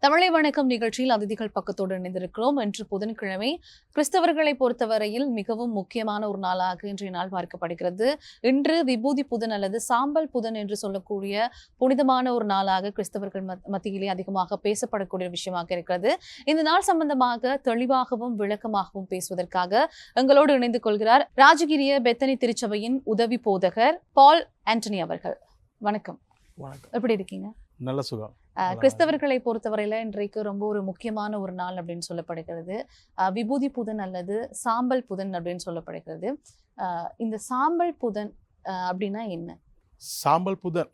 தமிழை வணக்கம் நிகழ்ச்சியில் அதிதிகள் பக்கத்தோடு இணைந்திருக்கிறோம். இன்று புதன்கிழமை கிறிஸ்தவர்களை பொறுத்தவரையில் மிகவும் முக்கியமான ஒரு நாளாக இன்றைய நாள் பார்க்கப்படுகிறது. இன்று விபூதி புதன் அல்லது சாம்பல் புதன் என்று சொல்லக்கூடிய புனிதமான ஒரு நாளாக கிறிஸ்தவர்கள் மத்- மத்தியிலே அதிகமாக பேசப்படக்கூடிய விஷயமாக இருக்கிறது. இந்த நாள் சம்பந்தமாக தெளிவாகவும் விளக்கமாகவும் பேசுவதற்காக எங்களோடு இணைந்து கொள்கிறார் ராஜகிரிய பெத்தனி திருச்சபையின் உதவி போதகர் பால் ஆண்டனி அவர்கள். வணக்கம். வணக்கம். எப்படி இருக்கீங்க? நல்ல சுகம். கிறிஸ்தவர்களை பொறுத்தவரையில இன்றைக்கு ரொம்ப ஒரு முக்கியமான ஒரு நாள் அப்படின்னு சொல்லப்படுகிறது. விபூதி புதன் அல்லது சாம்பல் புதன் அப்படின்னு சொல்லப்படுகிறது. இந்த சாம்பல் புதன் அப்படின்னா என்ன? சாம்பல் புதன்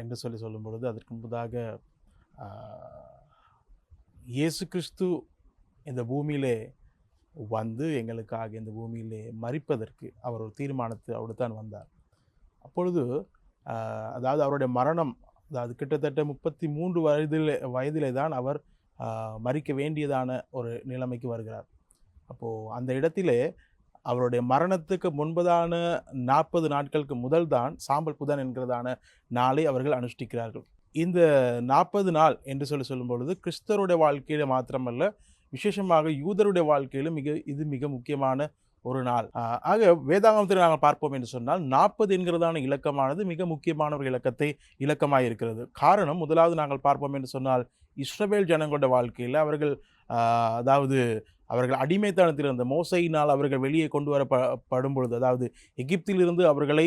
என்று சொல்லி சொல்லும் பொழுது அதற்கு முன்பதாக இயேசு கிறிஸ்து இந்த பூமியிலே வந்து எங்களுக்காக இந்த பூமியிலே மறிப்பதற்கு அவர் ஒரு தீர்மானத்தை அவரு தான் வந்தார். அப்பொழுது அதாவது அவருடைய மரணம் அதாவது கிட்டத்தட்ட முப்பத்தி மூன்று வயதில் வயதிலே தான் அவர் மறிக்க வேண்டியதான ஒரு நிலைமைக்கு வருகிறார். அப்போது அந்த இடத்திலே அவருடைய மரணத்துக்கு முன்பதான நாற்பது நாட்களுக்கு முதல் தான் சாம்பல் புதன் என்கிறதான நாளை அவர்கள் அனுஷ்டிக்கிறார்கள். இந்த நாற்பது நாள் என்று சொல்லி சொல்லும் பொழுது கிறிஸ்தவருடைய வாழ்க்கையில் மாத்திரமல்ல விசேஷமாக யூதருடைய வாழ்க்கையிலும் மிக இது மிக முக்கியமான ஒரு நாள். ஆக வேதாகமத்தில் நாங்கள் பார்ப்போம் என்று சொன்னால் நாற்பது என்கிறதான இலக்கமானது மிக முக்கியமான ஒரு இலக்கத்தை இலக்கமாக இருக்கிறது. காரணம் முதலாவது நாங்கள் பார்ப்போம் என்று சொன்னால் இஸ்ரவேல் ஜனங்களோட வாழ்க்கையில் அவர்கள் அதாவது அவர்கள் அடிமைத்தனத்தில் இருந்த மோசையினால் அவர்கள் வெளியே கொண்டு வரப்படும் பொழுது அதாவது எகிப்திலிருந்து அவர்களை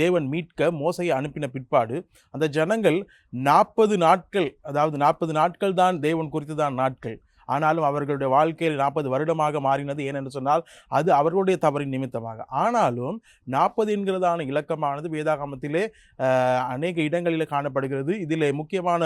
தேவன் மீட்க மோசையை அனுப்பின பிற்பாடு அந்த ஜனங்கள் நாற்பது நாட்கள் அதாவது நாற்பது நாட்கள் தான் தேவன் குறித்து தான் நாட்கள். ஆனாலும் அவர்களுடைய வாழ்க்கையில் நாற்பது வருடமாக மாறினது ஏனென்று சொன்னால் அது அவர்களுடைய தவறின் நிமித்தமாக. ஆனாலும் நாற்பது என்கிறதான இலக்கமானது வேதாகமத்திலே அநேக இடங்களில் காணப்படுகிறது. இதில் முக்கியமான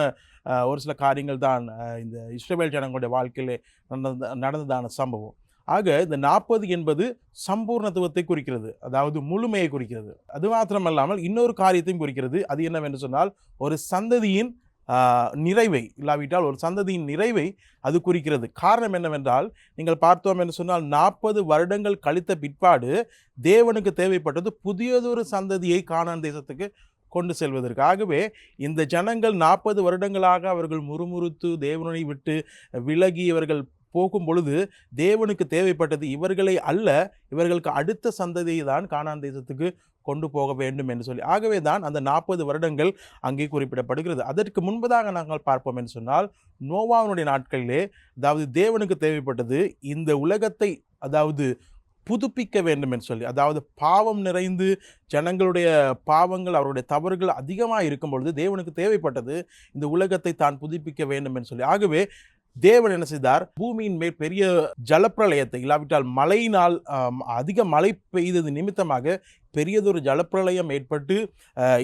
ஒரு சில காரியங்கள் தான் இந்த இஸ்ரேல் ஜனங்களுடைய வாழ்க்கையிலே நடந்த நடந்ததான சம்பவம். ஆக இந்த நாற்பது என்பது சம்பூர்ணத்துவத்தை குறிக்கிறது அதாவது முழுமையை குறிக்கிறது. அது மாத்திரமல்லாமல் இன்னொரு காரியத்தையும் குறிக்கிறது. அது என்னவென்று சொன்னால் ஒரு சந்ததியின் நிறைவை இல்லாவிட்டால் ஒரு சந்ததியின் நிறைவை அது குறிக்கிறது. காரணம் என்னவென்றால் நீங்கள் பார்த்தோம் என்று சொன்னால் நாற்பது வருடங்கள் கழித்த பிற்பாடு தேவனுக்கு தேவைப்பட்டது புதியதொரு சந்ததியை காணான் தேசத்துக்கு கொண்டு செல்வதற்கு. ஆகவே இந்த ஜனங்கள் நாற்பது வருடங்களாக அவர்கள் முறுமுறுத்து தேவனை விட்டு விலகி இவர்கள் போகும் பொழுது தேவனுக்கு தேவைப்பட்டது இவர்களை அல்ல இவர்களுக்கு அடுத்த சந்ததியை தான் காணான் தேசத்துக்கு கொண்டு போக வேண்டும் என்று சொல்லி. ஆகவே தான் அந்த நாற்பது வருடங்கள் அங்கே குறிப்பிடப்படுகிறது. அதற்கு முன்பதாக நாங்கள் பார்ப்போம் என்று சொன்னால் நோவாவினுடைய நாட்களிலே அதாவது தேவனுக்கு தேவைப்பட்டது இந்த உலகத்தை அதாவது புதுப்பிக்க வேண்டும் என்று சொல்லி அதாவது பாவம் நிறைந்து ஜனங்களுடைய பாவங்கள் அவருடைய தவறுகள் அதிகமாக இருக்கும் பொழுது தேவனுக்கு தேவைப்பட்டது இந்த உலகத்தை தான் புதுப்பிக்க வேண்டும் என்று சொல்லி. ஆகவே தேவன் என்ன செய்தார்? பூமியின் மேல் பெரிய ஜலப்பிரளயத்தை இல்லாவிட்டால் மழையினால் அதிக மழை பெய்தது நிமித்தமாக பெரியதொரு ஜலப்பிரளயம் ஏற்பட்டு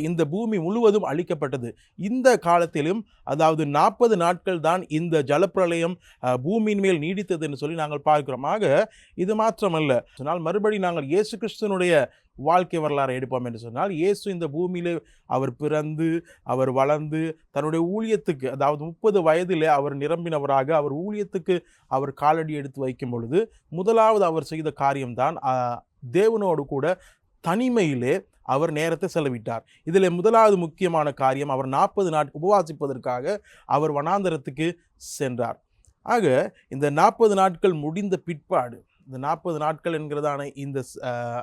இந்த பூமி முழுவதும் அழிக்கப்பட்டது. இந்த காலத்திலும் அதாவது நாற்பது நாட்கள் தான் இந்த ஜலப்பிரளயம் பூமியின் மேல் நீடித்தது என்று சொல்லி நாங்கள் பார்க்கிறோம். ஆக இது மாத்திரமல்ல. சொன்னால் மறுபடி நாங்கள் இயேசு கிறிஸ்தனுடைய வாழ்க்கை வரலாறை எடுப்போம் என்று சொன்னால் இயேசு இந்த பூமியிலே அவர் பிறந்து அவர் வளர்ந்து தன்னுடைய ஊழியத்துக்கு அதாவது முப்பது வயதிலே அவர் நிரம்பினவராக அவர் ஊழியத்துக்கு அவர் காலடி எடுத்து வைக்கும் பொழுது முதலாவது அவர் செய்த காரியம்தான் தேவனோடு கூட தனிமையிலே அவர் நேரத்தை செலவிட்டார். இதில் முதலாவது முக்கியமான காரியம் அவர் நாற்பது நாட் உபவாசிப்பதற்காக அவர் வனாந்தரத்துக்கு சென்றார். ஆக இந்த நாற்பது நாட்கள் முடிந்த பிற்பாடு இந்த நாற்பது நாட்கள் என்கிறதான இந்த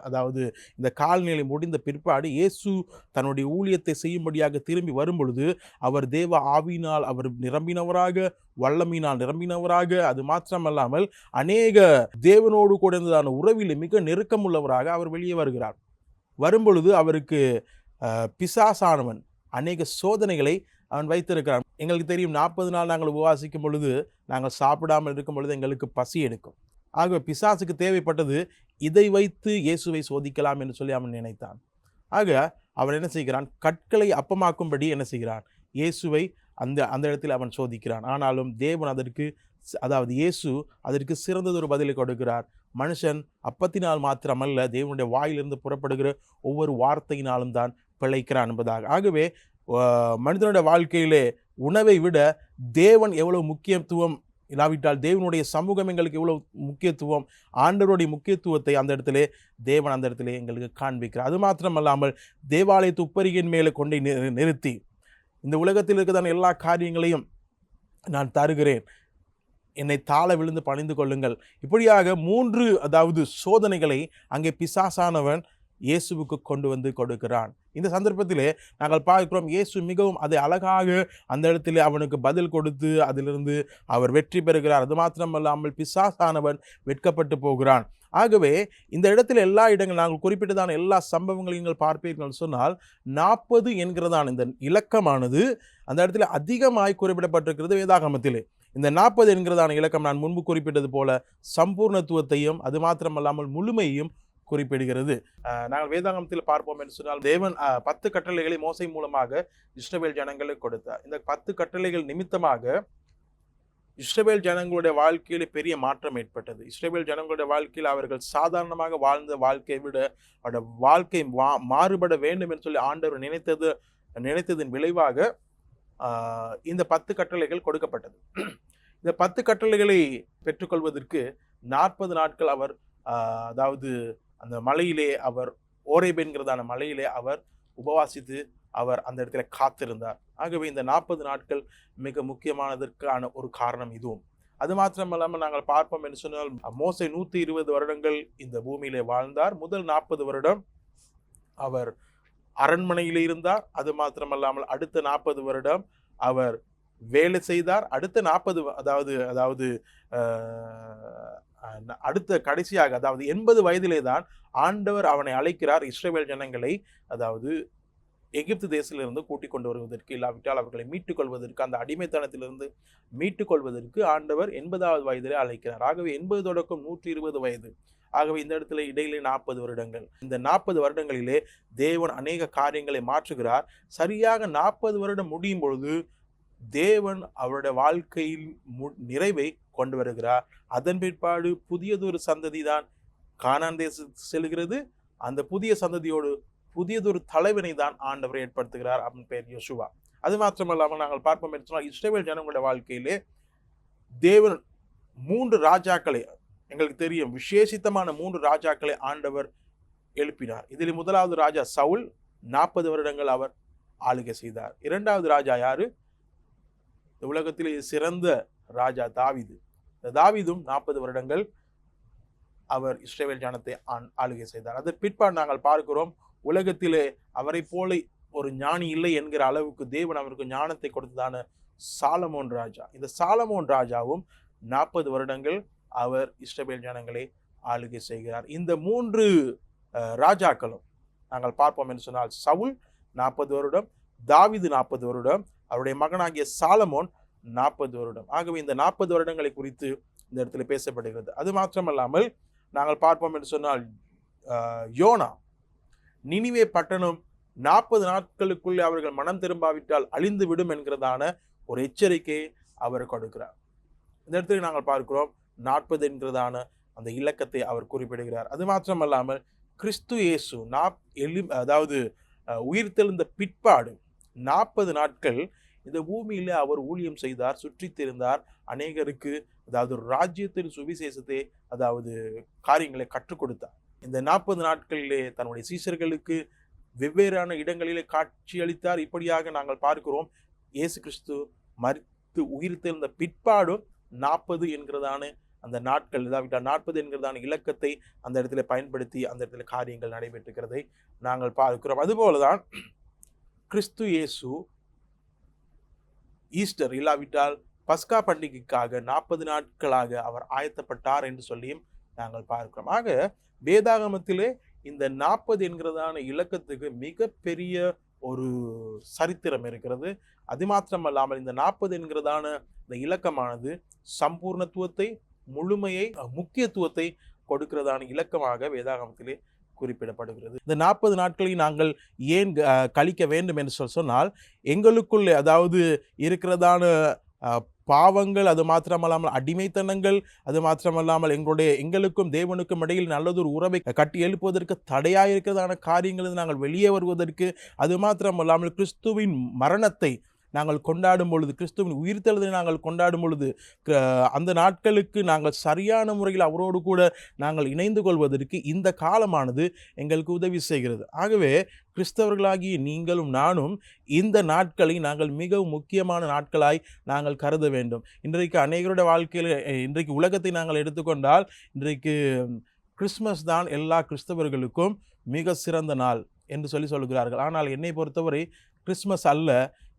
அதாவது இந்த கால்நிலை முடிந்த பிற்பாடு இயேசு தன்னுடைய ஊழியத்தை செய்யும்படியாக திரும்பி வரும் பொழுது அவர் தேவ ஆவினால் அவர் நிரம்பினவராக வல்லமினால் நிரம்பினவராக அது மாத்திரமல்லாமல் அநேக தேவனோடு கூட இருந்ததான உறவில் மிக நெருக்கமுள்ளவராக அவர் வெளியே வருகிறார். வரும்பொழுது அவருக்கு பிசாசானவன் அநேக சோதனைகளை அவன் வைத்திருக்கிறான். எங்களுக்கு தெரியும் நாற்பது நாள் நாங்கள் உபவாசிக்கும் பொழுது நாங்கள் சாப்பிடாமல் இருக்கும் பொழுது எங்களுக்கு பசி எடுக்கும். ஆகவே பிசாசுக்கு தேவைப்பட்டது இதை வைத்து இயேசுவை சோதிக்கலாம் என்று சொல்லி அவன் நினைத்தான். ஆக அவன் என்ன செய்கிறான்? கற்களை அப்பமாக்கும்படி என்ன செய்கிறான்? இயேசுவை அந்த அந்த இடத்தில் அவன் சோதிக்கிறான். ஆனாலும் தேவன் அதற்கு அதாவது இயேசு அதற்கு சிறந்ததொரு பதிலை கொடுக்கிறார். மனுஷன் அப்பத்தினால் மாத்திரமல்ல தேவனுடைய வாயிலிருந்து புறப்படுகிற ஒவ்வொரு வார்த்தையினாலும் தான் பிழைக்கிறான் என்பதாக. ஆகவே மனிதனுடைய வாழ்க்கையிலே உணவை விட தேவன் எவ்வளவு முக்கியத்துவம் இல்லாவிட்டால் தேவனுடைய சமூகம் எங்களுக்கு இவ்வளோ முக்கியத்துவம் ஆண்டவருடைய முக்கியத்துவத்தை அந்த இடத்துல தேவன் அந்த இடத்துல எங்களுக்கு காண்பிக்கிறார். அது மாத்திரமல்லாமல் தேவாலய உப்பரிகையின் மேலே கொண்டு நிறுத்தி இந்த உலகத்தில் இருக்கிறதான எல்லா காரியங்களையும் நான் தருகிறேன். என்னை தாழ விழுந்து பணிந்து கொள்ளுங்கள். இப்படியாக மூன்று அதாவது சோதனைகளை அங்கே பிசாசானவன் இயேசுவுக்கு கொண்டு வந்து கொடுக்கிறான். இந்த சந்தர்ப்பத்திலே நாங்கள் பார்க்கிறோம் இயேசு மிகவும் அதை அழகாக அந்த இடத்துல அவனுக்கு பதில் கொடுத்து அதிலிருந்து அவர் வெற்றி பெறுகிறார். அது மாத்திரமல்லாமல் பிசாசானவன் வெட்கப்பட்டு போகிறான். ஆகவே இந்த இடத்துல எல்லா இடங்கள் நாங்கள் குறிப்பிட்டதான எல்லா சம்பவங்களையும் நீங்கள் பார்ப்பீர்கள் சொன்னால் நாற்பது என்கிறதான இந்த இலக்கமானது அந்த இடத்துல அதிகமாய் குறிப்பிடப்பட்டிருக்கிறது வேதாகமத்திலே. இந்த நாற்பது என்கிறதான இலக்கம் நான் முன்பு குறிப்பிட்டது போல சம்பூர்ணத்துவத்தையும் அது மாத்திரமல்லாமல் முழுமையையும் குறிப்பிடுகிறது. நாங்கள் வேதாங்கத்தில் பார்ப்போம் என்று சொன்னால் தேவன் பத்து கட்டளைகளை மோசை மூலமாக இஸ்ரவேல் ஜனங்களுக்கு கொடுத்தார். இந்த பத்து கட்டளைகள் நிமித்தமாக இஸ்ரவேல் ஜனங்களுடைய வாழ்க்கையில் பெரிய மாற்றம் ஏற்பட்டது. இஸ்ரவேல் ஜனங்களுடைய வாழ்க்கையில் அவர்கள் சாதாரணமாக வாழ்ந்த வாழ்க்கையை விட அவருடைய வாழ்க்கை மா மாறுபட வேண்டும் என்று சொல்லி ஆண்டவர் நினைத்தது நினைத்ததின் விளைவாக இந்த பத்து கட்டளைகள் கொடுக்கப்பட்டது. இந்த பத்து கட்டளைகளை பெற்றுக்கொள்வதற்கு நாற்பது நாட்கள் அவர் அதாவது அந்த மலையிலே அவர் ஓரேப் என்கிறதான மலையிலே அவர் உபவாசித்து அவர் அந்த இடத்துல காத்திருந்தார். ஆகவே இந்த நாற்பது நாட்கள் மிக முக்கியமானதற்கான ஒரு காரணம் இதுவும். அது மாத்திரமல்லாமல் நாங்கள் பார்ப்போம் என்று சொன்னால் மோசை நூற்றி இருபது வருடங்கள் இந்த பூமியிலே வாழ்ந்தார். முதல் நாற்பது வருடம் அவர் அரண்மனையில் இருந்தார். அது மாத்திரமல்லாமல் அடுத்த நாற்பது வருடம் அவர் வேலை செய்தார். அடுத்த நாற்பது அதாவது அதாவது அடுத்த கடைசியாக அதாவது எண்பது வயதிலே தான் ஆண்டவர் அவனை அழைக்கிறார் இஸ்ரேல் ஜனங்களை அதாவது எகிப்து தேசத்திலிருந்து கூட்டிக் கொண்டு வருவதற்கு இல்லாவிட்டால் அவர்களை மீட்டுக் கொள்வதற்கு அந்த அடிமைத்தனத்திலிருந்து மீட்டுக் கொள்வதற்கு ஆண்டவர் எண்பதாவது வயதிலே அழைக்கிறார். ஆகவே எண்பது தொடக்கம் நூற்றி இருபது வயது. ஆகவே இந்த இடத்துல இடையிலே நாற்பது வருடங்கள். இந்த நாற்பது வருடங்களிலே தேவன் அநேக காரியங்களை மாற்றுகிறார். சரியாக நாற்பது வருடம் முடியும் பொழுது தேவன் அவருடைய வாழ்க்கையில் மு- நிறைவை கொண்டு வருகிறார். அதன் பிற்பாடு புதியதொரு சந்ததி தான் கானான் தேசத்துக்கு செல்கிறது. அந்த புதிய சந்ததியோடு புதியதொரு தலைவனை தான் ஆண்டவர் ஏற்படுத்துகிறார் அவன் பெயர் யோசுவா. அது மாத்திரமல்லாமல் நாங்கள் பார்ப்போம் என்று சொன்னால் இஸ்ரேல் ஜனங்களுடைய வாழ்க்கையிலே தேவன் மூன்று ராஜாக்களை எங்களுக்கு தெரியும் விசேஷித்தமான மூன்று ராஜாக்களை ஆண்டவர் எழுப்பினார். இதில் முதலாவது ராஜா சவுல் நாற்பது வருடங்கள் அவர் ஆளுகை செய்தார். இரண்டாவது ராஜா யாரு? இந்த உலகத்திலே சிறந்த ராஜா தாவிது. இந்த தாவிதும் நாற்பது வருடங்கள் அவர் இஸ்ரேவேல் ஜனத்தை ஆண்- ஆளுகை செய்தார். அதன் பிற்பாடு நாங்கள் பார்க்கிறோம். உலகத்திலே அவரை போல ஒரு ஞானி இல்லை என்கிற அளவுக்கு தேவன் அவருக்கு ஞானத்தை கொடுத்ததான சாலமோன் ராஜா. இந்த சாலமோன் ராஜாவும் நாற்பது வருடங்கள் அவர் இஸ்ரவேல் ஜனங்களை ஆளுகை செய்கிறார். இந்த மூன்று ராஜாக்களும் நாங்கள் பார்ப்போம் என்று சொன்னால் சவுல் நாற்பது வருடம் தாவிது நாற்பது வருடம் அவருடைய மகனாகிய சாலமோன் நாற்பது வருடம். ஆகவே இந்த நாற்பது வருடங்களை குறித்து இந்த இடத்துல பேசப்படுகிறது. அது மாத்திரமல்லாமல் நாங்கள் பார்ப்போம் என்று சொன்னால் யோனா நினிவே பட்டணம் நாற்பது நாட்களுக்குள்ளே அவர்கள் மனம் திரும்பாவிட்டால் அழிந்து விடும் என்கிறதான ஒரு எச்சரிக்கையை அவர் கொடுக்கிறார். இந்த இடத்துல நாங்கள் பார்க்கிறோம் நாற்பது என்கிறதான அந்த இலக்கத்தை அவர் குறிப்பிடுகிறார். அது மாத்திரமல்லாமல் கிறிஸ்து இயேசு நாப் எலி அதாவது உயிர்த்தெழுந்த பிற்பாடு நாற்பது நாட்கள் இந்த பூமியில் அவர் ஊழியம் செய்தார் சுற்றித் திரிந்தார். அநேகருக்கு அதாவது ராஜ்யத்தின் சுவிசேஷத்தை அதாவது காரியங்களை கற்றுக் கொடுத்தார். இந்த நாற்பது நாட்களிலே தன்னுடைய சீசர்களுக்கு வெவ்வேறான இடங்களிலே காட்சி அளித்தார். இப்படியாக நாங்கள் பார்க்கிறோம் இயேசு கிறிஸ்து மறித்து உயிர்த்திருந்த பிற்பாடும் நாற்பது என்கிறதான அந்த நாட்கள் இதாவிட்டால் நாற்பது என்கிறதான இலக்கத்தை அந்த இடத்துல பயன்படுத்தி அந்த இடத்துல காரியங்கள் நடைபெற்றுக்கிறதை நாங்கள் பார்க்கிறோம். அதுபோலதான் கிறிஸ்து இயேசு ஈஸ்டர் இல்லாவிட்டால் பஸ்கா பண்டிகைக்காக நாற்பது நாட்களாக அவர் ஆயத்தப்பட்டார் என்று சொல்லியும் நாங்கள் பார்க்கிறோம். ஆக வேதாகமத்திலே இந்த நாற்பது என்கிறதான இலக்கத்துக்கு மிகப்பெரிய ஒரு சரித்திரம் இருக்கிறது. அது மாத்திரமல்லாமல் இந்த நாற்பது என்கிறதான இந்த இலக்கமானது சம்பூர்ணத்துவத்தை முழுமையை முக்கியத்துவத்தை கொடுக்கிறதான இலக்கமாக வேதாகமத்திலே குறிப்பிடப்படுகிறது. இந்த நாற்பது நாட்களை நாங்கள் ஏன் கழிக்க வேண்டும் என்று சொல் சொன்னால் எங்களுக்குள்ளே அதாவது இருக்கிறதான பாவங்கள் அது மாத்திரமல்லாமல் அடிமைத்தனங்கள் அது மாத்திரமல்லாமல் எங்களுடைய எங்களுக்கும் தேவனுக்கும் இடையில் நல்லதொரு உறவை கட்டி எழுப்புவதற்கு தடையாக இருக்கிறதான காரியங்கள் நாங்கள் வெளியே வருவதற்கு அது மாத்திரமல்லாமல் கிறிஸ்துவின் மரணத்தை நாங்கள் கொண்டாடும் பொழுது கிறிஸ்துவின் உயிர்த்தெழுதை நாங்கள் கொண்டாடும் பொழுது க- அந்த நாட்களுக்கு நாங்கள் சரியான முறையில் அவரோடு கூட நாங்கள் இணைந்து கொள்வதற்கு இந்த காலமானது எங்களுக்கு உதவி செய்கிறது. ஆகவே கிறிஸ்தவர்களாகிய நீங்களும் நானும் இந்த நாட்களை நாங்கள் மிகவும் முக்கியமான நாட்களாய் நாங்கள் கருத வேண்டும். இன்றைக்கு அநேகருடைய வாழ்க்கையில் இன்றைக்கு உலகத்தை நாங்கள் எடுத்துக்கொண்டால் இன்றைக்கு கிறிஸ்மஸ் தான் எல்லா கிறிஸ்தவர்களுக்கும் மிக சிறந்த நாள் என்று சொல்லி சொல்கிறார்கள் ஆனால் என்னை பொறுத்தவரை கிறிஸ்மஸ் அல்ல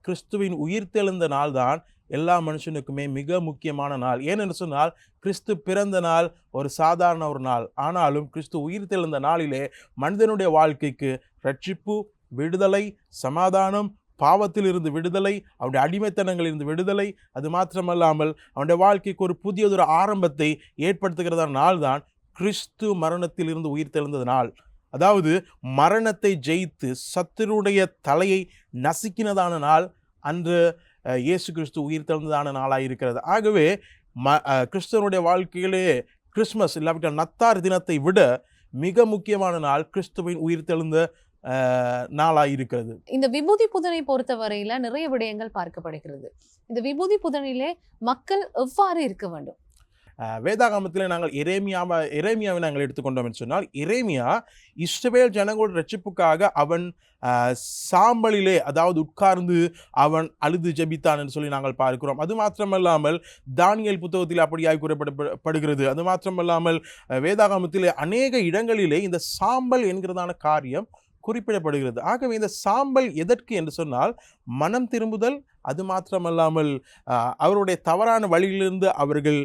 கிறிஸ்துவின் உயிர்த்தெழுந்த நாள் தான் எல்லா மனுஷனுக்குமே மிக முக்கியமான நாள். ஏனென்று சொன்னால் கிறிஸ்து பிறந்த நாள் ஒரு சாதாரண ஒரு நாள். ஆனாலும் கிறிஸ்து உயிர்த்தெழுந்த நாளிலே மனிதனுடைய வாழ்க்கைக்கு ரட்சிப்பு விடுதலை சமாதானம் பாவத்தில் இருந்து விடுதலை அவனுடைய அடிமைத்தனங்களில் இருந்து விடுதலை அது மாத்திரமல்லாமல் அவனுடைய வாழ்க்கைக்கு ஒரு புதியதொரு ஆரம்பத்தை ஏற்படுத்துகிறதான நாள் தான் கிறிஸ்து மரணத்தில் இருந்து உயிர்த்தெழுந்த நாள். அதாவது மரணத்தை ஜெயித்து சத்துருடைய தலையை நசுக்கினதான நாள் அன்று இயேசு கிறிஸ்து உயிர் தழுந்ததான நாளாக இருக்கிறது. ஆகவே ம கிறிஸ்தவனுடைய வாழ்க்கையிலே கிறிஸ்மஸ் இல்லாவிட்டால் நத்தார் தினத்தை விட மிக முக்கியமான நாள் கிறிஸ்துவின் உயிர் தெழுந்த நாளாக இருக்கிறது. இந்த விபூதி புதனை பொறுத்தவரையில நிறைய விடயங்கள் பார்க்கப்படுகிறது. இந்த விபூதி புதனிலே மக்கள் எவ்வாறு இருக்க வேண்டும்? வேதாகமத்தில் நாங்கள் எரேமியாவை இரேமியாவை நாங்கள் எடுத்துக்கொண்டோம் என்று சொன்னால் இரேமியா இஸ்ரவேல் ஜனங்களோட ரட்சிப்புக்காக அவன் சாம்பலிலே அதாவது உட்கார்ந்து அவன் அழுது ஜெபித்தான் என்று சொல்லி நாங்கள் பார்க்கிறோம். அது மாத்திரமல்லாமல் தானியல் புத்தகத்தில் அப்படியாக கூறப்படப்படுகிறது அது மாத்திரமல்லாமல் அஹ், வேதாகமத்திலே அநேக இடங்களிலே இந்த சாம்பல் என்கிறதான காரியம் குறிப்பிடப்படுகிறது. ஆகவே இந்த சாம்பல் எதற்கு என்று சொன்னால் மனம் திரும்புதல் அது மாத்திரமல்லாமல் அவருடைய தவறான வழியிலிருந்து அவர்கள்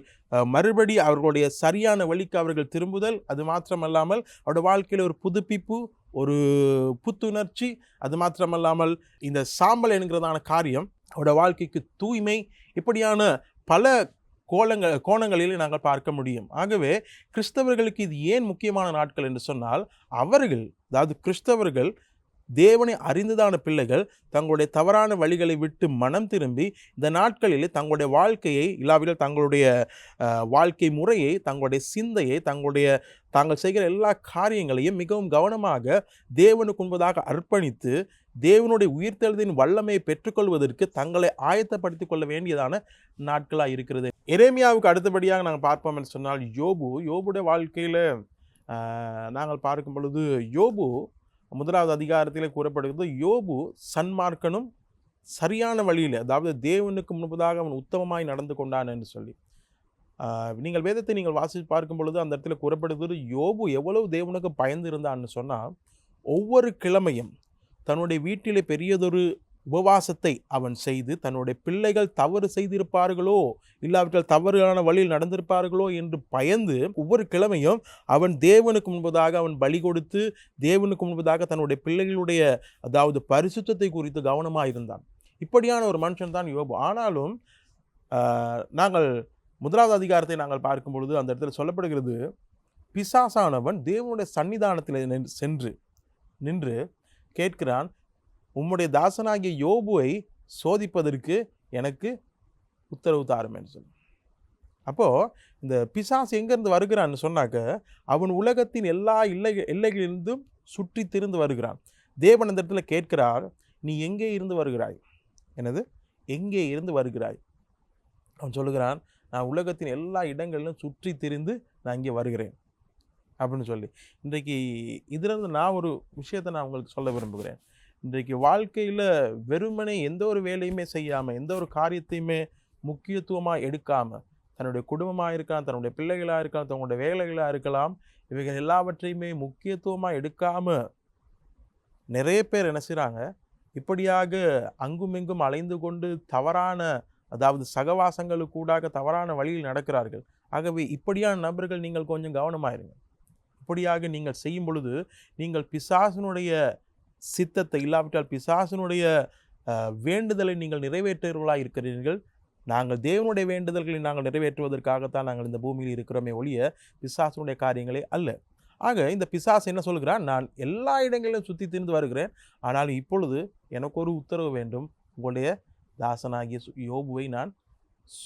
மறுபடி அவர்களுடைய சரியான வழிக்கு அவர்கள் திரும்புதல் அது மாத்திரமல்லாமல் அவருடைய வாழ்க்கையில் ஒரு புதுப்பிப்பு ஒரு புத்துணர்ச்சி அது மாத்திரமல்லாமல் இந்த சாம்பல் என்கிறதான காரியம் அவருடைய வாழ்க்கைக்கு தூய்மை இப்படியான பல கோலங்கள் கோணங்களில் நாங்கள் பார்க்க முடியும். ஆகவே கிறிஸ்தவர்களுக்கு இது ஏன் முக்கியமான நாட்கள் என்று சொன்னால் அவர்கள் அதாவது கிறிஸ்தவர்கள் தேவனை அறிந்ததான பிள்ளைகள் தங்களுடைய தவறான வழிகளை விட்டு மனம் திரும்பி இந்த நாட்களில் தங்களுடைய வாழ்க்கையை இல்லாவிட்டால் தங்களுடைய வாழ்க்கை முறையை தங்களுடைய சிந்தையை தங்களுடைய தாங்கள் செய்கிற எல்லா காரியங்களையும் மிகவும் கவனமாக தேவனுக்கு உண்பதாக அர்ப்பணித்து தேவனுடைய உயிர்த்தெழுதின் வல்லமையை பெற்றுக்கொள்வதற்கு தங்களை ஆயத்தப்படுத்திக் கொள்ள வேண்டியதான நாட்களாக இருக்கிறது. எரேமியாவுக்கு அடுத்தபடியாக நாங்கள் பார்ப்போம் என்று சொன்னால் யோபு யோபுடைய வாழ்க்கையில் நாங்கள் பார்க்கும் பொழுது யோபு முதலாவது அதிகாரத்தில் கூறப்படுகிறது யோபு சன்மார்க்கனும் சரியான வழியில் அதாவது தேவனுக்கு முன்பதாக அவன் உத்தமமாய் நடந்து கொண்டான் என்று சொல்லி. நீங்கள் வேதத்தை நீங்கள் வாசித்து பார்க்கும் பொழுது அந்த இடத்துல கூறப்படுகிறது யோபு எவ்வளவு தேவனுக்கு பயந்து இருந்தான்னு சொன்னால் ஒவ்வொரு கிழமையும் தன்னுடைய வீட்டிலே பெரியதொரு உபவாசத்தை அவன் செய்து தன்னுடைய பிள்ளைகள் தவறு செய்திருப்பார்களோ இல்லாவிட்டால் தவறான வழியில் நடந்திருப்பார்களோ என்று பயந்து ஒவ்வொரு கிழமையும் அவன் தேவனுக்கு முன்பதாக அவன் பலி கொடுத்து தேவனுக்கு முன்பதாக தன்னுடைய பிள்ளைகளுடைய அதாவது பரிசுத்தத்தை குறித்து கவனமாக இருந்தான். இப்படியான ஒரு மனுஷன் தான் யோபு. ஆனாலும் நாங்கள் முதலாவது அதிகாரத்தை நாங்கள் பார்க்கும் பொழுது அந்த இடத்துல சொல்லப்படுகிறது பிசாசானவன் தேவனுடைய சன்னிதானத்தில் சென்று நின்று கேட்கிறான் உம்முடைய தாசனாகிய யோபுவை சோதிப்பதற்கு எனக்கு உத்தரவு தாருமேன்னு என்று சொல்லி அப்போது இந்த பிசாஸ் எங்கேருந்து வருகிறான்னு சொன்னாக்க அவன் உலகத்தின் எல்லா இல்லை எல்லைகளிலிருந்தும் சுற்றி திருந்து வருகிறான். தேவன் அந்த இடத்துல கேட்கிறார் நீ எங்கே இருந்து வருகிறாய்? எனது எங்கே இருந்து வருகிறாய்? அவன் சொல்லுகிறான் நான் உலகத்தின் எல்லா இடங்களிலும் சுற்றி திரிந்து நான் இங்கே வருகிறேன். அப்படின்னு சொல்லி. இன்றைக்கு இதிலிருந்து நான் ஒரு விஷயத்தை நான் உங்களுக்கு சொல்ல விரும்புகிறேன். இன்றைக்கு வாழ்க்கையில் வெறுமனே எந்த ஒரு வேலையுமே செய்யாமல் எந்த ஒரு காரியத்தையுமே முக்கியத்துவமாக எடுக்காமல் தன்னுடைய குடும்பமாக இருக்கலாம் தன்னுடைய பிள்ளைகளாக இருக்கலாம் தன்னுடைய வேலைகளாக இருக்கலாம் இவைகள் எல்லாவற்றையுமே முக்கியத்துவமாக எடுக்காமல் நிறைய பேர் என்ன செய்கிறாங்க இப்படியாக அங்குமிங்கும் அலைந்து கொண்டு தவறான அதாவது சகவாசங்களுக்கு கூடாக தவறான வழியில் நடக்கிறார்கள். ஆகவே இப்படியான நபர்கள் நீங்கள் கொஞ்சம் கவனமாயிருங்க இப்படியாக நீங்கள் செய்யும் பொழுது நீங்கள் பிசாசனுடைய சித்தத்தை இல்லாவிட்டால் பிசாசனுடைய வேண்டுதலை நீங்கள் நிறைவேற்றுவர்களாக இருக்கிறீர்கள். நாங்கள் தேவனுடைய வேண்டுதல்களை நாங்கள் நிறைவேற்றுவதற்காகத்தான் நாங்கள் இந்த பூமியில் இருக்கிறோமே ஒழிய பிசாசனுடைய காரியங்களே அல்ல. ஆக இந்த பிசாசு என்ன சொல்கிறான்? நான் எல்லா இடங்களிலும் சுற்றி திரிந்து வருகிறேன். ஆனால் இப்பொழுது எனக்கு ஒரு உத்தரவு வேண்டும். உங்களுடைய தாசனாகிய சு- யோபுவை நான்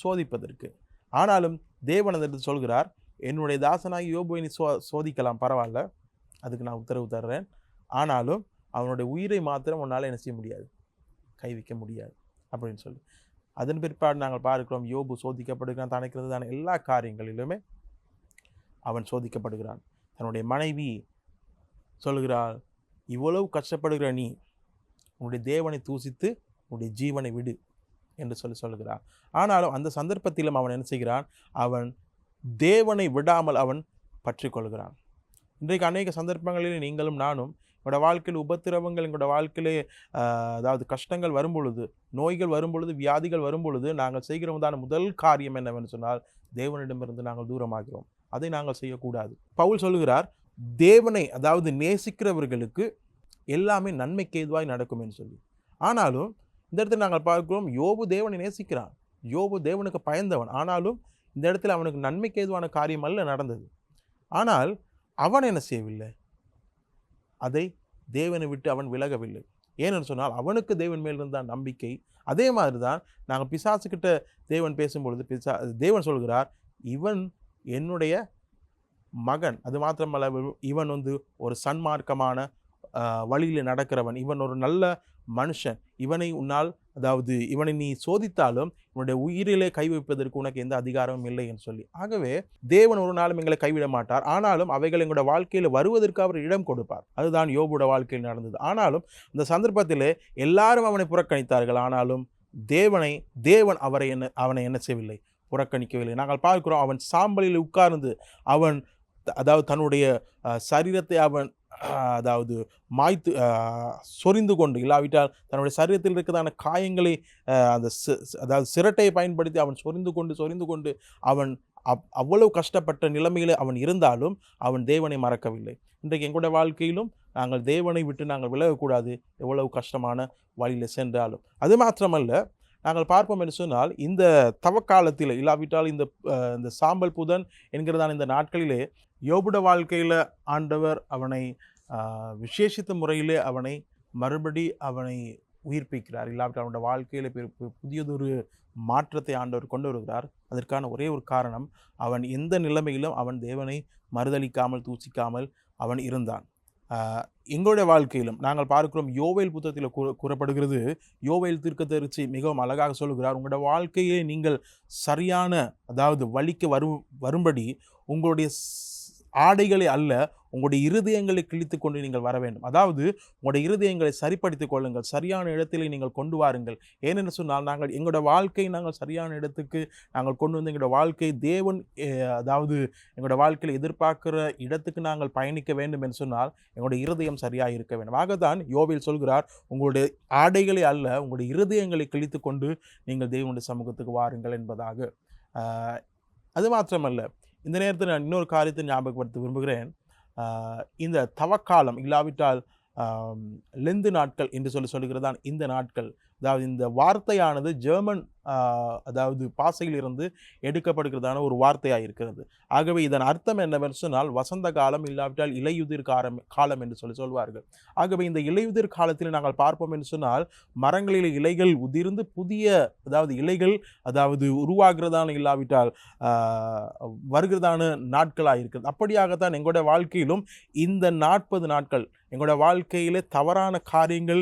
சோதிப்பதற்கு. ஆனாலும் தேவன் சொல்கிறார் என்னுடைய தாசனாகி யோபுவை நீ சோ சோதிக்கலாம். பரவாயில்ல. அதுக்கு நான் உத்தரவு தர்றேன். ஆனாலும் அவனுடைய உயிரை மாத்திரம் உன்னால் என்ன செய்ய முடியாது. கைவிக்க முடியாது அப்படின்னு சொல்லி. அதன் பிற்பாடு நாங்கள் பார்க்கிறோம் யோபு சோதிக்கப்படுகிறான் தனக்கிறதான எல்லா காரியங்களிலுமே அவன் சோதிக்கப்படுகிறான். தன்னுடைய மனைவி சொல்கிறாள் இவ்வளவு கஷ்டப்படுகிற நீ உன்னுடைய தேவனை தூசித்து உன்னுடைய ஜீவனை விடு என்று சொல்லி சொல்கிறான் ஆனாலும் அந்த சந்தர்ப்பத்திலும் அவன் என்ன செய்கிறான் அவன் தேவனை விடாமல் அவன் பற்றி கொள்கிறான் இன்றைக்கு அநேக சந்தர்ப்பங்களில் நீங்களும் நானும் எங்களோட வாழ்க்கையில் உபத்திரவங்கள் எங்களோட வாழ்க்கையிலே அதாவது கஷ்டங்கள் வரும்பொழுது நோய்கள் வரும்பொழுது வியாதிகள் வரும்பொழுது நாங்கள் செய்கிறதான முதல் காரியம் என்னவென்று சொன்னால் தேவனிடமிருந்து நாங்கள் தூரமாகிறோம். அதை நாங்கள் செய்யக்கூடாது. பவுல் சொல்கிறார் தேவனை அதாவது நேசிக்கிறவர்களுக்கு எல்லாமே நன்மைக்கு ஏதுவாய் நடக்கும் என்று சொல்லி. ஆனாலும் இந்த இடத்துல நாங்கள் பார்க்கிறோம் யோபு தேவனை நேசிக்கிறான். யோபு தேவனுக்கு பயந்தவன். ஆனாலும் இந்த இடத்துல அவனுக்கு நன்மைக்கு ஏதுவான காரியம் அல்ல நடந்தது. ஆனால் அவன் என்ன செய்யவில்லை? அதை தேவனை விட்டு அவன் விலகவில்லை. ஏனென்று சொன்னால் அவனுக்கு தேவன் மேல் இருந்த நம்பிக்கை அதே மாதிரி தான் நாங்கள் பிசாசுக்கிட்ட தேவன் பேசும்பொழுது பிசா தேவன் சொல்கிறார் இவன் என்னுடைய மகன். அது மாத்திரமல்ல இவன் வந்து ஒரு சன்மார்க்கமான வழியில் நடக்கிறவன். இவன் ஒரு நல்ல மனுஷன். இவனை உன்னால் அதாவது இவனை நீ சோதித்தாலும் இவனுடைய உயிரிலே கை வைப்பதற்கு உனக்கு எந்த அதிகாரமும் இல்லை என்று சொல்லி. ஆகவே தேவன் ஒரு நாளும் எங்களை கைவிட மாட்டார். ஆனாலும் அவைகள் எங்களோட வாழ்க்கையில் வருவதற்கு அவர் இடம் கொடுப்பார். அதுதான் யோபுட வாழ்க்கையில் நடந்தது. ஆனாலும் இந்த சந்தர்ப்பத்திலே எல்லாரும் அவனை புறக்கணித்தார்கள். ஆனாலும் தேவனை தேவன் அவரை என்ன அவனை என்ன செய்யவில்லை. புறக்கணிக்கவில்லை. நாங்கள் பார்க்கிறோம் அவன் சாம்பலில் உட்கார்ந்து அவன் அதாவது தன்னுடைய சரீரத்தை அவன் அதாவது மாய்த்து சொரிந்து கொண்டு இல்லாவிட்டால் தன்னுடைய சரீரத்தில் இருக்கிறதான காயங்களை அந்த அதாவது சிரட்டையை பயன்படுத்தி அவன் சொரிந்து கொண்டு சொரிந்து கொண்டு அவன் அவ் அவ்வளவு கஷ்டப்பட்ட நிலைமையில் அவன் இருந்தாலும் அவன் தேவனை மறக்கவில்லை. இன்றைக்கு எங்களுடைய வாழ்க்கையிலும் நாங்கள் தேவனை விட்டு நாங்கள் விலகக்கூடாது எவ்வளவு கஷ்டமான வழியில் சென்றாலும். அது மாத்திரமல்ல நாங்கள் பார்ப்போம் என்று சொன்னால் இந்த தவக்காலத்தில் இல்லாவிட்டால் இந்த இந்த சாம்பல் புதன் என்கிறதான இந்த நாட்களிலே யோபுட வாழ்க்கையில் ஆண்டவர் அவனை விசேஷித்த முறையிலே அவனை மறுபடி அவனை உயிர்ப்பிக்கிறார். இல்லாவிட்டால் அவனோட வாழ்க்கையில் புதியதொரு மாற்றத்தை ஆண்டவர் கொண்டு வருகிறார். அதற்கான ஒரே ஒரு காரணம் அவன் எந்த நிலைமையிலும் அவன் தேவனை மறுதளிக்காமல் தூசிக்காமல் அவன் இருந்தான். எங்களுடைய வாழ்க்கையிலும் நாங்கள் பார்க்கிறோம் யோவேல் புத்தகத்தில் கூற கூறப்படுகிறது. யோவேல் தீர்க்கதரிசி மிகவும் அழகாக சொல்லுகிறார் உங்களுடைய வாழ்க்கையை நீங்கள் சரியான அதாவது வழிக்கு வரும் வரும்படி உங்களுடைய ஆடைகளை அல்ல உங்களுடைய இருதயங்களை கிழித்து கொண்டு நீங்கள் வர வேண்டும். அதாவது உங்களுடைய இருதயங்களை சரிப்படுத்திக் கொள்ளுங்கள். சரியான இடத்திலே நீங்கள் கொண்டு வாருங்கள். ஏனென்று சொன்னால் நாங்கள் எங்களோட வாழ்க்கை நாங்கள் சரியான இடத்துக்கு நாங்கள் கொண்டு வந்து எங்களோட வாழ்க்கை தேவன் அதாவது எங்களோட வாழ்க்கையில் எதிர்பார்க்கிற இடத்துக்கு நாங்கள் பயணிக்க வேண்டும் என்று சொன்னால் எங்களுடைய இருதயம் சரியாக இருக்க வேண்டும். ஆகத்தான் யோவில் சொல்கிறார் உங்களுடைய ஆடைகளை அல்ல உங்களுடைய இருதயங்களை கிழித்து கொண்டு நீங்கள் தேவனுடைய சமூகத்துக்கு வாருங்கள் என்பதாக. அது மாத்திரமல்ல. இந்த நேரத்தில் நான் இன்னொரு காரியத்தை ஞாபகப்படுத்த விரும்புகிறேன். இந்த தவக்காலம் இல்லாவிட்டால் லெந்து நாட்கள் என்று சொல்லி சொல்லுகிறதான் இந்த நாட்கள். அதாவது இந்த வார்த்தையானது ஜெர்மன் அதாவது அதாவது பாசையிலிருந்து எடுக்கப்படுகிறதான ஒரு வார்த்தையாக இருக்கிறது ஆகவே இதன் அர்த்தம் என்னவென்று சொன்னால் வசந்த காலம் இல்லாவிட்டால் இலையுதிர் காலம் காலம் என்று சொல்லி சொல்வார்கள். ஆகவே இந்த இலையுதிர் காலத்தில் நாங்கள் பார்ப்போம் என்று சொன்னால் மரங்களில் இலைகள் உதிர்ந்து புதிய அதாவது இலைகள் அதாவது உருவாகிறதான இல்லாவிட்டால் வருகிறதான நாட்களாக இருக்கிறது அப்படியாகத்தான் எங்களுடைய வாழ்க்கையிலும் இந்த நாற்பது நாட்கள் எங்களுடைய வாழ்க்கையிலே தவறான காரியங்கள்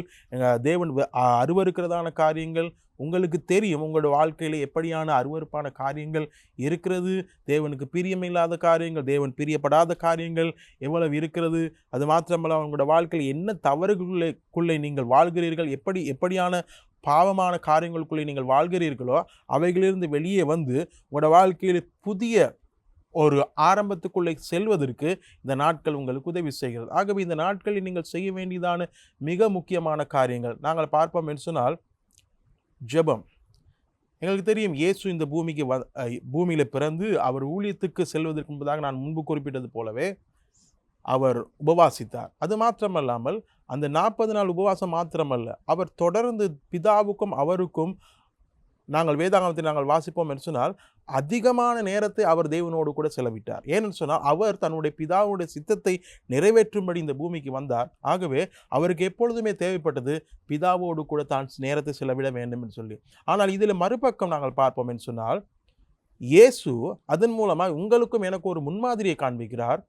தேவன் அருவருக்கிறதான காரியங்கள் உங்களுக்கு தெரியும் உங்களோட வாழ்க்கையில் எப்படியான அருவருப்பான காரியங்கள் இருக்கிறது. தேவனுக்கு பிரியமில்லாத காரியங்கள் தேவன் பிரியப்படாத காரியங்கள் எவ்வளவு இருக்கிறது. அது மாத்திரமல்ல உங்களோட வாழ்க்கையில் என்ன தவறுகளுக்குள்ளே நீங்கள் வாழ்கிறீர்கள் எப்படி எப்படியான பாவமான காரியங்களுக்குள்ளே நீங்கள் வாழ்கிறீர்களோ அவைகளிலிருந்து வெளியே வந்து உங்களோட வாழ்க்கையில் புதிய ஒரு ஆரம்பத்துக்குள்ளே செல்வதற்கு இந்த நாட்கள் உங்களுக்கு உதவி செய்கிறது. ஆகவே இந்த நாட்களில் நீங்கள் செய்ய வேண்டியதான மிக முக்கியமான காரியங்கள் நாங்கள் பார்ப்போம் என்று சொன்னால் ஜெபம். எங்களுக்கு தெரியும் இயேசு இந்த பூமிக்கு வ பூமியில் பிறந்து அவர் ஊழியத்துக்கு செல்வதற்கு முன்பதாக நான் முன்பு குறிப்பிட்டது போலவே அவர் உபவாசித்தார். அது மாத்திரமல்லாமல் அந்த நாற்பது நாள் உபவாசம் மாத்திரமல்ல அவர் தொடர்ந்து பிதாவுக்கும் அவருக்கும் நாங்கள் வேதாகமத்தை நாங்கள் வாசிப்போம் என்று சொன்னால் அதிகமான நேரத்தை அவர் தேவனோடு கூட செலவிட்டார். ஏனென்று சொன்னால் அவர் தன்னுடைய பிதாவுடைய சித்தத்தை நிறைவேற்றும்படி இந்த பூமிக்கு வந்தார். ஆகவே அவருக்கு எப்பொழுதுமே தேவைப்பட்டது பிதாவோடு கூட தான் நேரத்தை செலவிட வேண்டும் என்று சொல்லி. ஆனால் இதில் மறுபக்கம் நாங்கள் பார்ப்போம் என்று சொன்னால் இயேசு அதன் மூலமாக உங்களுக்கும் எனக்கு ஒரு முன்மாதிரியை காண்பிக்கிறார்.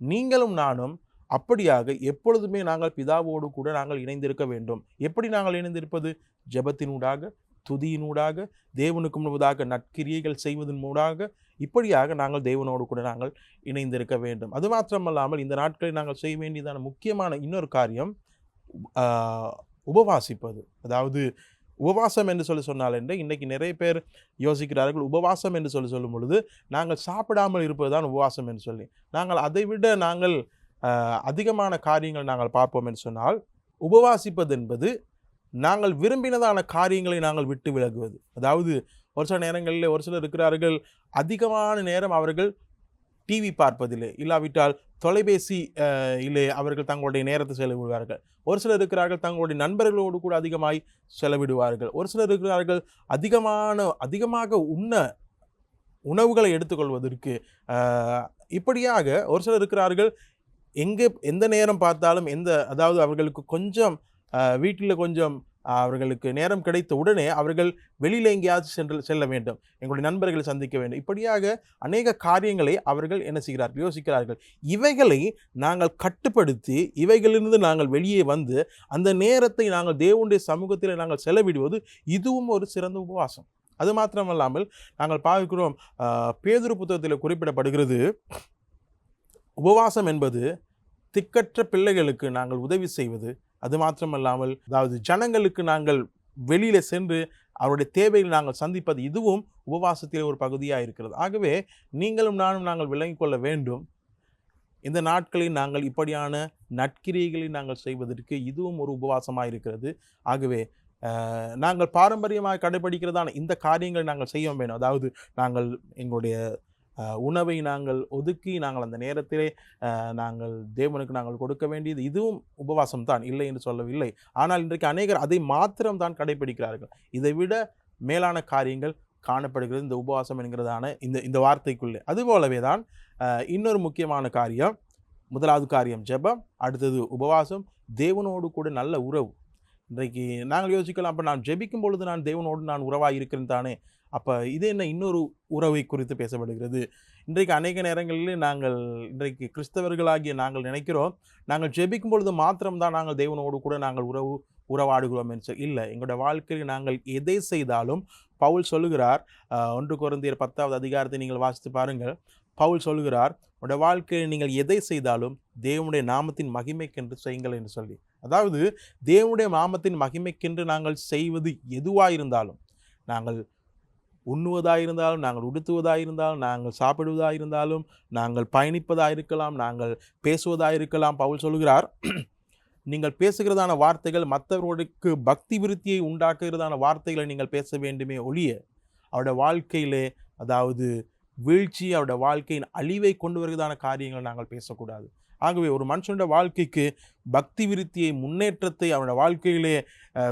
நீங்களும் நானும் அப்படியாக எப்பொழுதுமே நாங்கள் பிதாவோடு கூட நாங்கள் இணைந்திருக்க வேண்டும். எப்படி நாங்கள் இணைந்திருப்பது? ஜெபத்தினூடாக துதியினூடாக தேவனுக்கு முழுவதாக நற்கிரியைகள் செய்வதன் மூடாக இப்படியாக நாங்கள் தேவனோடு கூட நாங்கள் இணைந்திருக்க வேண்டும். அது மாத்திரமல்லாமல் இந்த நாட்களில் நாங்கள் செய்ய வேண்டியதான முக்கியமான இன்னொரு காரியம் உபவாசிப்பது. அதாவது உபவாசம் என்று சொல்லி சொன்னால் என்று இன்றைக்கி நிறைய பேர் யோசிக்கிறார்கள் உபவாசம் என்று சொல்லி சொல்லும் பொழுது நாங்கள் சாப்பிடாமல் இருப்பதுதான் உபவாசம் என்று சொல்லி. நாங்கள் அதை விட நாங்கள் அதிகமான காரியங்கள் நாங்கள் பார்ப்போம் என்று சொன்னால் உபவாசிப்பது என்பது நாங்கள் விரும்பினதான காரியங்களை நாங்கள் விட்டு விலகுவது. அதாவது ஒரு சில நேரங்களில் ஒரு சிலர் இருக்கிறார்கள் அதிகமான நேரம் அவர்கள் டிவி பார்ப்பதில்லை. இல்லாவிட்டால் தொலைபேசி இல்லை அவர்கள் தங்களுடைய நேரத்தை செலவிடுவார்கள். ஒரு சிலர் இருக்கிறார்கள் தங்களுடைய நண்பர்களோடு கூட அதிகமாய் செலவிடுவார்கள். ஒரு சிலர் இருக்கிறார்கள் அதிகமான அதிகமாக உண்ண உணவுகளை எடுத்துக்கொள்வதற்கு இப்படியாக ஒரு சிலர் இருக்கிறார்கள் எங்கே எந்த நேரம் பார்த்தாலும் எந்த அதாவது அவர்களுக்கு கொஞ்சம் வீட்டில் கொஞ்சம் அவர்களுக்கு நேரம் கிடைத்த உடனே அவர்கள் வெளியில் எங்கேயாவது சென்று செல்ல வேண்டும். எங்களுடைய நண்பர்களை சந்திக்க வேண்டும். இப்படியாக அநேக காரியங்களை அவர்கள் என்ன செய்கிறார்கள்? யோசிக்கிறார்கள். இவைகளை நாங்கள் கட்டுப்படுத்தி இவைகளிலிருந்து நாங்கள் வெளியே வந்து அந்த நேரத்தை நாங்கள் தேவனுடைய சமூகத்தில் நாங்கள் செலவிடுவது இதுவும் ஒரு சிறந்த உபவாசம். அது மாத்திரமல்லாமல் நாங்கள் பார்க்கிறோம் பேதுரு புத்தகத்தில் குறிப்பிடப்படுகிறது உபவாசம் என்பது திக்கற்ற பிள்ளைகளுக்கு நாங்கள் உதவி செய்வது அது மாத்திரமல்லாமல் அதாவது ஜனங்களுக்கு நாங்கள் வெளியில் சென்று அவருடைய தேவைகள் நாங்கள் சந்திப்பது இதுவும் உபவாசத்தில் ஒரு பகுதியாக இருக்கிறது. ஆகவே நீங்களும் நானும் நாங்கள் விளங்கிக் கொள்ள வேண்டும். இந்த நாட்களில் நாங்கள் இப்படியான நற்கிரியைகளை நாங்கள் செய்வதற்கு இதுவும் ஒரு உபவாசமாக இருக்கிறது. ஆகவே நாங்கள் பாரம்பரியமாக கடைபிடிக்கிறதான இந்த காரியங்களை நாங்கள் செய்ய வேண்டும். அதாவது நாங்கள் எங்களுடைய உணவை நாங்கள் ஒதுக்கி நாங்கள் அந்த நேரத்திலே நாங்கள் தேவனுக்கு நாங்கள் கொடுக்க வேண்டியது இதுவும் உபவாசம் தான் இல்லை என்று சொல்லவில்லை. ஆனால் இன்றைக்கு அநேகர் அதை மாத்திரம் தான் கடைபிடிக்கிறார்கள் இதை விட மேலான காரியங்கள் காணப்படுகிறது இந்த உபவாசம் என்கிறதான இந்த இந்த வார்த்தைக்குள்ளே. அதுபோலவே தான் இன்னொரு முக்கியமான காரியம் முதலாவது காரியம் ஜெபம் அடுத்தது உபவாசம் தேவனோடு கூட நல்ல உறவு. இன்றைக்கு நாங்கள் யோசிக்கலாம் அப்போ நான் ஜெபிக்கும் பொழுது நான் தேவனோடு நான் உறவாக இருக்கிறேன் தானே? அப்போ இது என்ன இன்னொரு உறவை குறித்து பேசப்படுகிறது? இன்றைக்கு அநேக நேரங்களில் நாங்கள் இன்றைக்கு கிறிஸ்தவர்களாகிய நாங்கள் நினைக்கிறோம். நாங்கள் ஜெபிக்கும் பொழுது மாத்திரம்தான் நாங்கள் தேவனோடு கூட நாங்கள் உறவு உறவாடுகிறோம் என்று இல்லை. எங்களுடைய வாழ்க்கையில் நாங்கள் எதை செய்தாலும் பவுல் சொல்லுகிறார் ஒன்று குறைந்தியர் பத்தாவது அதிகாரத்தை நீங்கள் வாசித்து பாருங்கள். பவுல் சொல்லுகிறார் உடைய வாழ்க்கையில் நீங்கள் எதை செய்தாலும் தேவனுடைய நாமத்தின் மகிமைக்கென்று செய்யுங்கள் என்று சொல்லி. அதாவது தேவனுடைய நாமத்தின் மகிமைக்கென்று நாங்கள் செய்வது எதுவாக இருந்தாலும் நாங்கள் உண்ணுவதாயிருந்தாலும் நாங்கள் உடுத்துவதாயிருந்தாலும் நாங்கள் சாப்பிடுவதாயிருந்தாலும் நாங்கள் பயணிப்பதாக இருக்கலாம் நாங்கள் பேசுவதாக இருக்கலாம் பவுல் சொல்கிறார் நீங்கள் பேசுகிறதான வார்த்தைகள் மற்றவர்களுக்கு பக்தி விருத்தியை உண்டாக்குகிறதான வார்த்தைகளை நீங்கள் பேச வேண்டுமே ஒழிய அவருடைய வாழ்க்கையிலே அதாவது வீழ்ச்சி அவருடைய வாழ்க்கையின் அழிவை கொண்டு வருகிறதான காரியங்களை நாங்கள் பேசக்கூடாது. ஆகவே ஒரு மனுஷனுடைய வாழ்க்கைக்கு பக்தி விருத்தியை முன்னேற்றத்தை அவனுடைய வாழ்க்கையிலே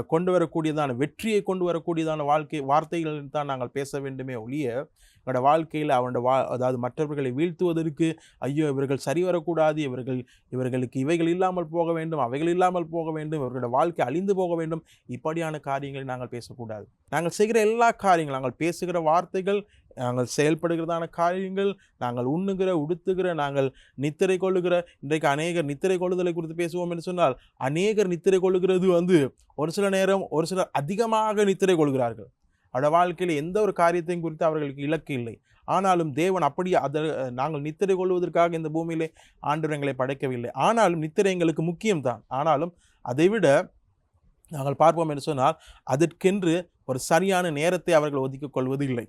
கொண்டு வரக்கூடியதான வெற்றியை கொண்டு வரக்கூடியதான வாழ்க்கை வார்த்தைகள் தான் நாங்கள் பேச வேண்டுமே ஒழிய என்னோட வாழ்க்கையில் அவனோட வா அதாவது மற்றவர்களை வீழ்த்துவதற்கு ஐயோ இவர்கள் சரி வரக்கூடாது இவர்கள் இவர்களுக்கு இவைகள் இல்லாமல் போக வேண்டும் அவைகள் இல்லாமல் போக வேண்டும் இவர்களோட வாழ்க்கை அழிந்து போக வேண்டும் இப்படியான காரியங்களை நாங்கள் பேசக்கூடாது. நாங்கள் செய்கிற எல்லா காரியங்களும் நாங்கள் பேசுகிற வார்த்தைகள் நாங்கள் செயல்படுகிறதான காரியங்கள் நாங்கள் உண்ணுகிற உடுத்துகிற நாங்கள் நித்திரை கொள்ளுகிற இன்றைக்கு அநேகர் நித்திரை கொள்ளுதலை குறித்து பேசுவோம் என்று சொன்னால் அநேகர் நித்திரை கொள்ளுகிறது வந்து ஒரு சில நேரம் ஒரு சிலர் அதிகமாக நித்திரை கொள்கிறார்கள். அவருடைய வாழ்க்கையில் எந்த ஒரு காரியத்தையும் குறித்து அவர்களுக்கு இலக்கு இல்லை. ஆனாலும் தேவன் அப்படி அதை நாங்கள் நித்திரை கொள்வதற்காக இந்த பூமியிலே ஆண்டவரங்களை படைக்கவில்லை. ஆனாலும் நித்திரை எங்களுக்கு முக்கியம்தான். ஆனாலும் அதைவிட நாங்கள் பார்ப்போம் என்று சொன்னால் அதற்கென்று ஒரு சரியான நேரத்தை அவர்கள் ஒதுக்கிக் கொள்வது இல்லை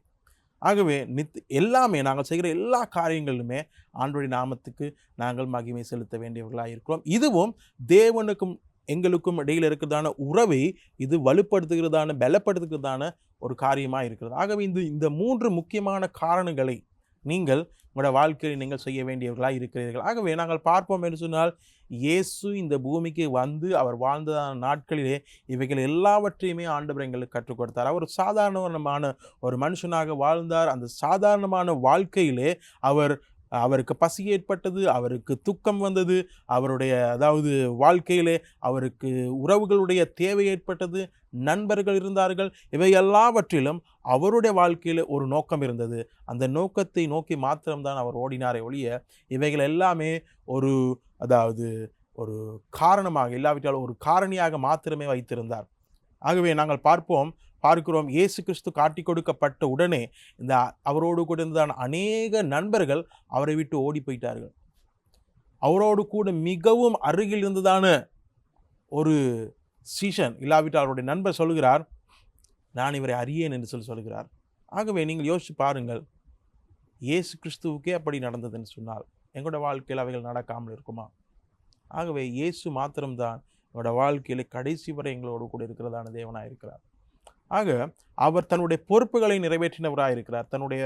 ஆகவே நித் எல்லாமே நாங்கள் செய்கிற எல்லா காரியங்களிலுமே ஆண்டோடைய நாமத்துக்கு நாங்கள் மகிமை செலுத்த வேண்டியவர்களாக இருக்கிறோம். இதுவும் தேவனுக்கும் எங்களுக்கும் இடையில் இருக்கிறதான உறவை இது வலுப்படுத்துகிறதான பலப்படுத்துகிறதான ஒரு காரியமாக இருக்கிறது. ஆகவே இந்த இந்த மூன்று முக்கியமான காரணங்களை நீங்கள் உங்களோட வாழ்க்கையில் நீங்கள் செய்ய வேண்டியவர்களாக இருக்கிறீர்கள். ஆகவே நாங்கள் பார்ப்போம் என்று சொன்னால் இயேசு இந்த பூமிக்கு வந்து அவர் வாழ்ந்ததான நாட்களிலே இவைகள் எல்லாவற்றையுமே ஆண்டவர் எங்களுக்கு கற்றுக் கொடுத்தார். அவர் சாதாரணமான ஒரு மனுஷனாக வாழ்ந்தார். அந்த சாதாரணமான வாழ்க்கையிலே அவர் அவருக்கு பசி ஏற்பட்டது அவருக்கு துக்கம் வந்தது அவருடைய அதாவது வாழ்க்கையிலே அவருக்கு உறவுகளுடைய தேவை ஏற்பட்டது நண்பர்கள் இருந்தார்கள் இவை எல்லாவற்றிலும் அவருடைய வாழ்க்கையில் ஒரு நோக்கம் இருந்தது. அந்த நோக்கத்தை நோக்கி மாத்திரம்தான் அவர் ஓடினாரே ஒழிய இவைகள் எல்லாமே ஒரு அதாவது ஒரு காரணமாக இல்லாவிட்டால் ஒரு காரணியாக மாத்திரமே வைத்திருந்தார். ஆகவே நாங்கள் பார்ப்போம் பார்க்கிறோம். இயேசு கிறிஸ்து காட்டி கொடுக்கப்பட்ட உடனே இந்த அவரோடு கூட இருந்ததான அநேக நண்பர்கள் அவரை விட்டு ஓடி போயிட்டார்கள். அவரோடு கூட மிகவும் அருகில் இருந்ததான ஒரு சீசன் இல்லாவிட்டால் அவருடைய நண்பர் சொல்கிறார் நான் இவரை அறியேன் என்று சொல்லி சொல்கிறார். ஆகவே நீங்கள் யோசித்து பாருங்கள் இயேசு கிறிஸ்துவுக்கே அப்படி நடந்ததுன்னு சொன்னால் எங்களோட வாழ்க்கையில் அவைகள் நடக்காமல் இருக்குமா? ஆகவே இயேசு மாத்திரம்தான் எங்களோட வாழ்க்கையில் கடைசி வரை எங்களோடு கூட இருக்கிறதான தேவனாக இருக்கிறார். ஆக அவர் தன்னுடைய பொறுப்புகளை நிறைவேற்றினவராக இருக்கிறார். தன்னுடைய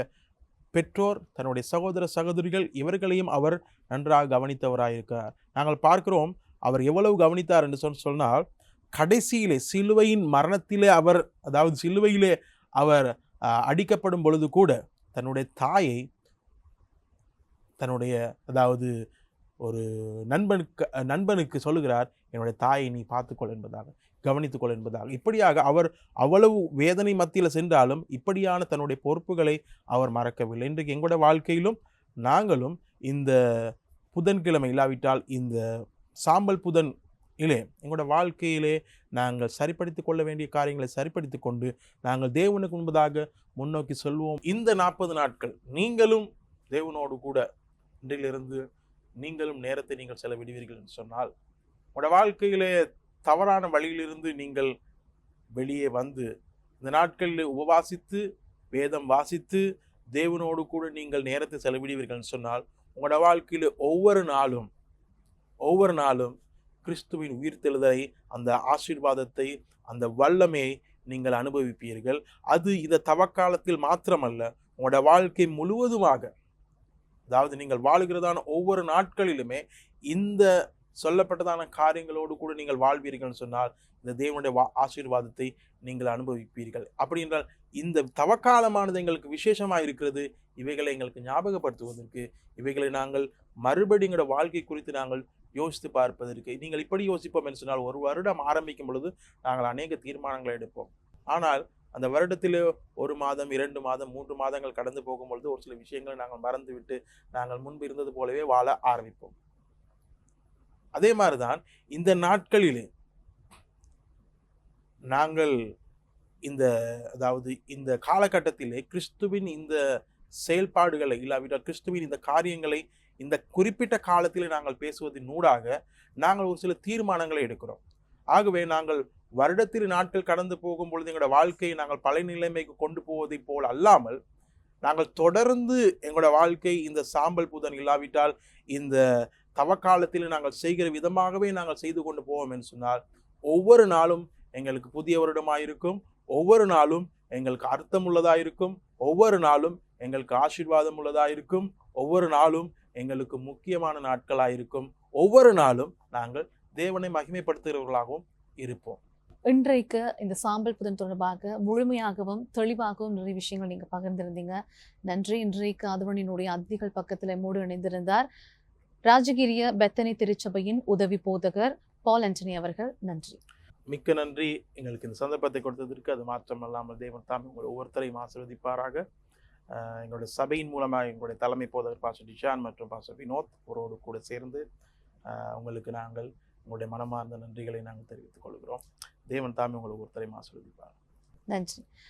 பெற்றோர் தன்னுடைய சகோதர சகோதரிகள் இவர்களையும் அவர் நன்றாக கவனித்தவராக இருக்கிறார். நாங்கள் பார்க்கிறோம் அவர் எவ்வளவு கவனித்தார் என்று சொல் சொன்னால் கடைசியிலே சிலுவையின் மரணத்திலே அவர் அதாவது சிலுவையிலே அவர் அடிக்கப்படும் பொழுது கூட தன்னுடைய தாயை தன்னுடைய அதாவது ஒரு நண்பனுக்கு நண்பனுக்கு சொல்லுகிறார் என்னுடைய தாயை நீ பார்த்துக்கொள் என்பதாக கவனித்துக்கொள் என்பதாக. இப்படியாக அவர் அவ்வளவு வேதனை மத்தியில் சென்றாலும் இப்படியான தன்னுடைய பொறுப்புகளை அவர் மறக்கவில்லை. இன்றைக்கு எங்களுடைய வாழ்க்கையிலும் நாங்களும் இந்த புதன்கிழமை இல்லாவிட்டால் இந்த சாம்பல் புதன் இல்லை எங்களோட வாழ்க்கையிலே நாங்கள் சரிப்படுத்திக் கொள்ள வேண்டிய காரியங்களை சரிப்படுத்திக் கொண்டு நாங்கள் தேவனுக்கு முன்பதாக முன்னோக்கி செல்வோம். இந்த நாற்பது நாட்கள் நீங்களும் தேவனோடு கூட இன்றிலிருந்து நீங்களும் நேரத்தை நீங்கள் செலவிடுவீர்கள் என்று சொன்னால் உங்களோட வாழ்க்கையிலே தவறான வழியிலிருந்து நீங்கள் வெளியே வந்து இந்த நாட்களில் உபவாசித்து வேதம் வாசித்து தேவனோடு கூட நீங்கள் நேரத்தை செலவிடுவீர்கள் சொன்னால் உங்களோட வாழ்க்கையில் ஒவ்வொரு நாளும் ஒவ்வொரு நாளும் கிறிஸ்துவின் உயிர்த்தெழுதலை அந்த ஆசீர்வாதத்தை அந்த வல்லமையை நீங்கள் அனுபவிப்பீர்கள். அது இந்த தவக்காலத்தில் மாத்திரமல்ல உங்களோட வாழ்க்கை முழுவதுமாக. அதாவது நீங்கள் வாழுகிறதான ஒவ்வொரு நாட்களிலுமே இந்த சொல்லப்பட்டதான காரியங்களோடு கூட நீங்கள் வாழ்வீர்கள்னு சொன்னால் இந்த தேவனுடைய வா ஆசீர்வாதத்தை நீங்கள் அனுபவிப்பீர்கள். அப்படி என்றால் இந்த தவக்காலமானது எங்களுக்கு விசேஷமாக இருக்கிறது. இவைகளை எங்களுக்கு ஞாபகப்படுத்துவதற்கு இவைகளை நாங்கள் மறுபடி எங்களோட வாழ்க்கை குறித்து நாங்கள் யோசித்து பார்ப்பதற்கு. நீங்கள் இப்படி யோசிப்போம் என்று சொன்னால் ஒரு வருடம் ஆரம்பிக்கும் பொழுது நாங்கள் அநேக தீர்மானங்களை எடுப்போம். ஆனால் அந்த வருடத்தில் ஒரு மாதம் இரண்டு மாதம் மூன்று மாதங்கள் கடந்து போகும் பொழுது ஒரு சில விஷயங்களை நாங்கள் மறந்துவிட்டு நாங்கள் முன்பு இருந்தது போலவே வாழ ஆரம்பிப்போம். அதே மாதிரி தான் இந்த நாட்களிலே நாங்கள் இந்த அதாவது இந்த காலகட்டத்திலே கிறிஸ்துவின் இந்த செயல்பாடுகளை இல்லாவிட்டால் கிறிஸ்துவின் இந்த காரியங்களை இந்த குறிப்பிட்ட காலத்தில் நாங்கள் பேசுவதன் ஊடாக நாங்கள் ஒரு சில தீர்மானங்களை எடுக்கிறோம். ஆகவே நாங்கள் வருடத்தில் நாட்கள் கடந்து போகும் பொழுது எங்களோட வாழ்க்கையை நாங்கள் பழைய நிலைமைக்கு கொண்டு போவதைப் போல் அல்லாமல் நாங்கள் தொடர்ந்து எங்களோட வாழ்க்கை இந்த சாம்பல் புதன் இல்லாவிட்டால் இந்த தவக்காலத்தில் நாங்கள் செய்கிற விதமாகவே நாங்கள் செய்து கொண்டு போவோம் என்று சொன்னால் ஒவ்வொரு நாளும் எங்களுக்கு புதிய வருடமாக இருக்கும் ஒவ்வொரு நாளும் எங்களுக்கு அர்த்தம் உள்ளதாக இருக்கும் ஒவ்வொரு நாளும் எங்களுக்கு ஆசீர்வாதம் உள்ளதாக இருக்கும் ஒவ்வொரு நாளும் எங்களுக்கு முக்கியமான நாட்களாக இருக்கும் ஒவ்வொரு நாளும் நாங்கள் தேவனை மகிமைப்படுத்துகிறவர்களாகவும் இருப்போம். இன்றைக்கு இந்த சாம்பல் புதன் தொடர்பாக முழுமையாகவும் தெளிவாகவும் நிறைய விஷயங்கள் நீங்க பகிர்ந்திருந்தீங்க. நன்றி. இன்றைக்கு அதுவனினுடைய அதிகள் பக்கத்துல மூடு இணைந்திருந்தார். ராஜகிரிய பெத்தனி திருச்சபையின் உதவி போதகர் பால் ஆண்டனி அவர்கள் நன்றி. மிக்க நன்றி. எங்களுக்கு இந்த சந்தர்ப்பத்தை கொடுத்ததற்கு அது மாற்றமல்லாமல் தேவன் தாம் உங்களை ஒவ்வொருத்தரையும் ஆசீர்வதிப்பாராக. எங்களுடைய சபையின் மூலமாக எங்களுடைய தலைமை போதகர் பாச டிஷான் மற்றும் பாச வினோத் ஒருவரோடு கூட சேர்ந்து உங்களுக்கு நாங்கள் உங்களுடைய மனமார்ந்த நன்றிகளை நாங்கள் தெரிவித்துக் கொள்கிறோம். தேவன் தாமே உங்களை ஒருத்தரையும் ஆசீர்வதிப்பார். நன்றி.